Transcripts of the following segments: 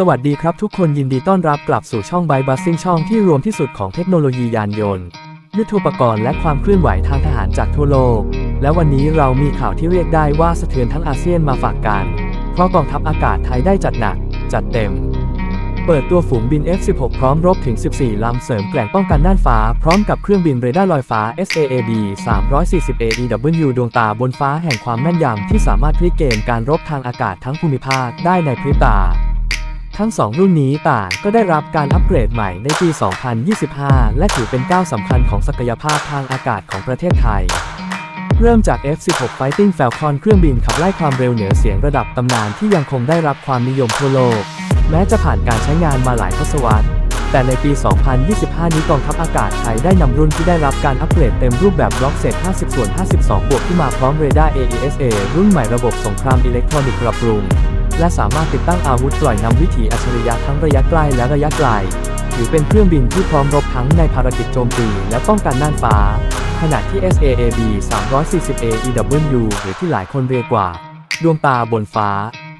สวัสดีครับทุกคนยินดีต้อนรับกลับสู่ช่องไบบัสซิ่งช่องที่รวมที่สุดของเทคโนโลยียานยนต์ ยุทโธปกรณ์และความเคลื่อนไหวทางทหารจากทั่วโลก และวันนี้เรามีข่าวที่เรียกได้ว่าสะเทือนทั้งอาเซียนมาฝากกัน เพราะกองทัพอากาศไทยได้จัดหนัก จัดเต็ม เปิดตัวฝูงบิน F-16 พร้อมรบถึง 14 ลำเสริมแกล่งป้องกันน่านฟ้า พร้อมกับเครื่องบินเรดาร์ลอยฟ้า SAAB 340 AEW ดวงตาบนฟ้าแห่งความแม่นยำที่สามารถพลิกเกมการรบทางอากาศทั้งภูมิภาคได้ในพริบตา ทั้ง 2 รุ่นนี้ต่างก็ได้รับการอัปเกรดใหม่ในปี 2025 และถือเป็นก้าวสำคัญของศักยภาพทางอากาศของประเทศไทย เริ่มจาก F-16 Fighting Falcon เครื่องบินขับไล่ความเร็วเหนือเสียงระดับตำนานที่ยังคงได้รับความนิยมทั่วโลก แม้จะผ่านการใช้งานมาหลายทศวรรษ แต่ในปี 2025 นี้กองทัพอากาศไทยได้นำรุ่นที่ได้รับการอัปเกรดเต็มรูปแบบบล็อกเศษ 50 ส่วน 52 บวกที่มาพร้อมเรดาร์ AESA รุ่นใหม่ระบบสงครามอิเล็กทรอนิกส์ปรับปรุง และสามารถติดตั้งอาวุธปล่อยนำวิถีอัจฉริยะทั้งระยะใกล้และระยะไกลถือเป็นเครื่องบินที่พร้อมรบทั้งในภารกิจโจมตีและป้องกันน่านฟ้า ขณะที่ SAAB 340 AEW หรือที่หลายคนเรียกว่า ดวงตาบนฟ้า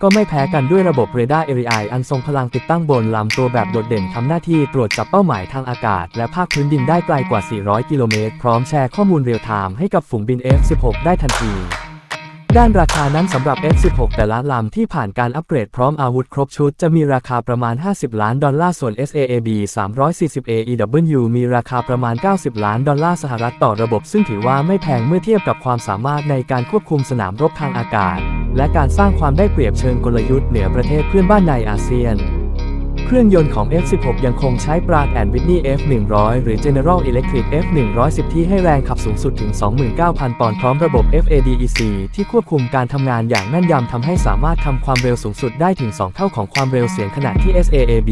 ก็ไม่แพ้กันด้วยระบบเรดาร์ ARI อันทรงพลังติดตั้งบนลำตัวแบบโดดเด่นทำหน้าที่ตรวจจับเป้าหมายทางอากาศ และภาคพื้นดินได้ไกลกว่า 400 กิโลเมตร พร้อมแชร์ข้อมูลเรียลไทม์ให้กับฝูงบิน F-16 ได้ทันที ด้านราคานั้นสำหรับ F-16 แต่ละลำที่ผ่านการอัปเกรดพร้อมอาวุธครบชุด จะมีราคาประมาณ 50 ล้านดอลลาร์ ส่วน SAAB 340 AEW มีราคาประมาณ 90 ล้านดอลลาร์สหรัฐต่อระบบ ซึ่งถือว่าไม่แพงเมื่อเทียบกับความสามารถในการควบคุมสนามรบทางอากาศ และการสร้างความได้เปรียบเชิงกลยุทธ์เหนือประเทศเพื่อนบ้านในอาเซียน เครื่องยนต์ของ F16 ยังคงใช้ปราดแอนวิทนี F100 หรือ General Electric F110 ที่ให้แรงขับสูงสุดถึง 29,000 ปอนด์พร้อมระบบ FADEC ที่ควบคุมการทำงานอย่างแม่นยำทำให้สามารถทำความเร็วสูงสุดได้ถึง 2 เท่าของความเร็วเสียงขณะที่ SAAB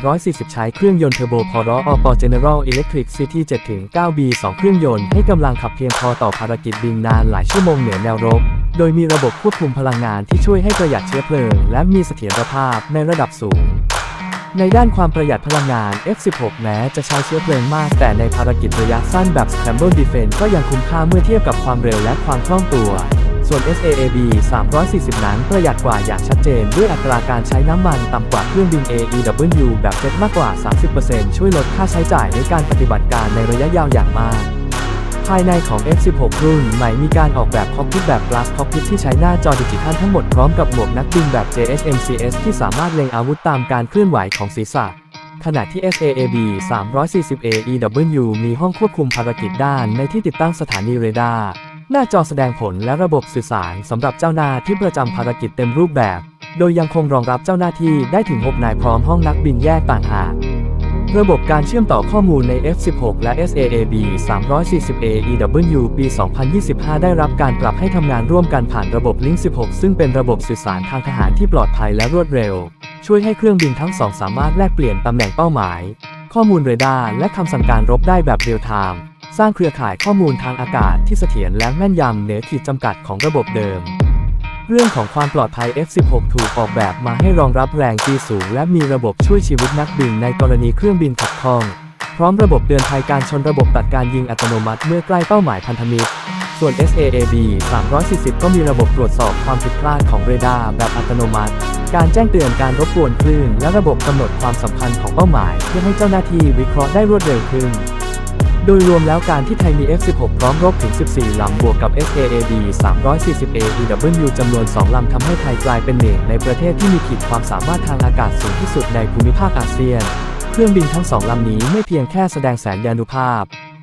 340 ใช้เครื่องยนต์เทอร์โบพอร์อปอ General Electric CT 7-9B 2 เครื่องยนต์ให้กำลังขับเพียงพอต่อภารกิจบินนานหลายชั่วโมงเหนือแนวรบโดยมีระบบควบคุมพลังงานที่ช่วยให้ประหยัดเชื้อเพลิง และมีเสถียรภาพในระดับสูง ในด้านความประหยัดพลังงาน F16 แม้จะใช้เชื้อเพลิงมาก แต่ในภารกิจระยะสั้นแบบ Scramble Defense ก็ยังคุ้มค่าเมื่อเทียบกับความเร็วและความคล่องตัว ส่วน SAAB 340 นั้นประหยัดกว่าอย่างชัดเจน ด้วยอัตราการใช้น้ำมันต่ำกว่าเครื่องบิน AEW แบบเจ็ตมากกว่า 30%ช่วยลดค่าใช้จ่ายในการปฏิบัติการในระยะยาวอย่างมาก ภายในของ F16 รุ่นใหม่มีการออกแบบคอกพิทแบบ Glass Cockpit ที่ใช้หน้าจอดิจิทัลทั้งหมดพร้อมกับหมวกนักบินแบบ JSMCS ที่สามารถเล็งอาวุธตามการเคลื่อนไหวของศีรษะ ขณะที่ SAAB 340 AEW มีห้องควบคุมภารกิจด้านในที่ติดตั้งสถานีเรดาร์หน้าจอแสดงผลและระบบสื่อสารสำหรับเจ้าหน้าที่ประจำภารกิจเต็มรูปแบบ โดยยังคงรองรับเจ้าหน้าที่ได้ถึง 6 นายพร้อมห้องนักบินแยกต่างหาก ระบบการเชื่อมต่อข้อมูลใน F16 และ SAAB 340 AEW ปี 2025 ได้รับการปรับให้ทำงานร่วมกันผ่านระบบ Link 16 ซึ่งเป็นระบบสื่อสารทางทหารที่ปลอดภัยและรวดเร็ว ช่วยให้เครื่องบินทั้งสองสามารถแลกเปลี่ยนตำแหน่งเป้าหมาย ข้อมูลเรดาร์และคำสั่งการรบได้แบบเรียลไทม์สร้างเครือข่ายข้อมูลทางอากาศที่เสถียรและแม่นยำเหนือขีดจำกัดของระบบเดิม เรื่องของความปลอดภัย F16 ถูกออกแบบมาให้รองรับแรงจีสูง และมีระบบช่วยชีวิตนักบินในกรณีเครื่องบินขัดข้อง พร้อมระบบเตือนภัยการชนระบบตัดการยิงอัตโนมัติเมื่อใกล้เป้าหมายพันธมิตร ส่วน SAAB 340 ก็มีระบบตรวจสอบความผิดพลาดของเรดาร์แบบอัตโนมัติ การแจ้งเตือนการรบกวนคลื่น และระบบกำหนดความสำคัญของเป้าหมาย เพื่อให้เจ้าหน้าที่วิเคราะห์ได้รวดเร็วขึ้น โดยรวมแล้วการที่ไทยมี F16 พร้อมรบถึง 14 ลำบวกกับ SAAB 340 AEW จำนวน 2 ลำทำให้ไทยกลายเป็นหนึ่งในประเทศที่มีขีดความสามารถทางอากาศสูงที่สุดในภูมิภาคอาเซียน เครื่องบินทั้งสองลำนี้ไม่เพียงแค่แสดงแสนยานุภาพ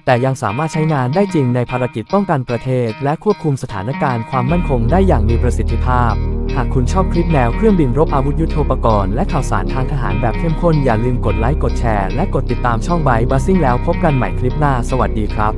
แต่ยังสามารถใช้งานได้จริงในภารกิจป้องกันประเทศ และควบคุมสถานการณ์ความมั่นคงได้อย่างมีประสิทธิภาพ หากคุณชอบคลิปแนวเครื่องบินรบอาวุธยุโทโธปกรณ์และข่าวสารทางทหารแบบเข้มข้นอย่าลืมกดไลค์กดแชร์และกดติดตามช่องไบบัสซิ่งแล้วพบกันใหม่คลิปหน้า สวัสดีครับ